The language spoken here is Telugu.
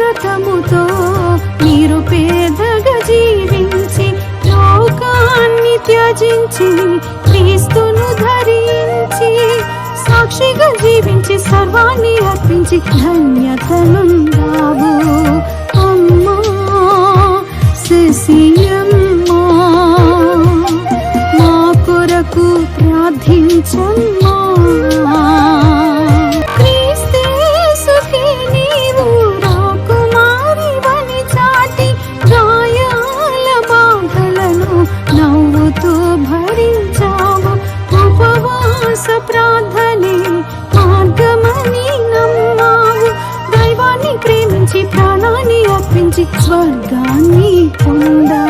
రథముతో పేదగా జీవించి లోకాన్ని త్యజించి క్రీస్తును ధరించి సాక్షిగా జీవించి సర్వాన్ని అర్పించి ధన్యతనుందావు. అమ్మా శశియమ్మా మా కొరకు ప్రార్థించమ్మా. రోజు స్వర్గాన్ని పొందా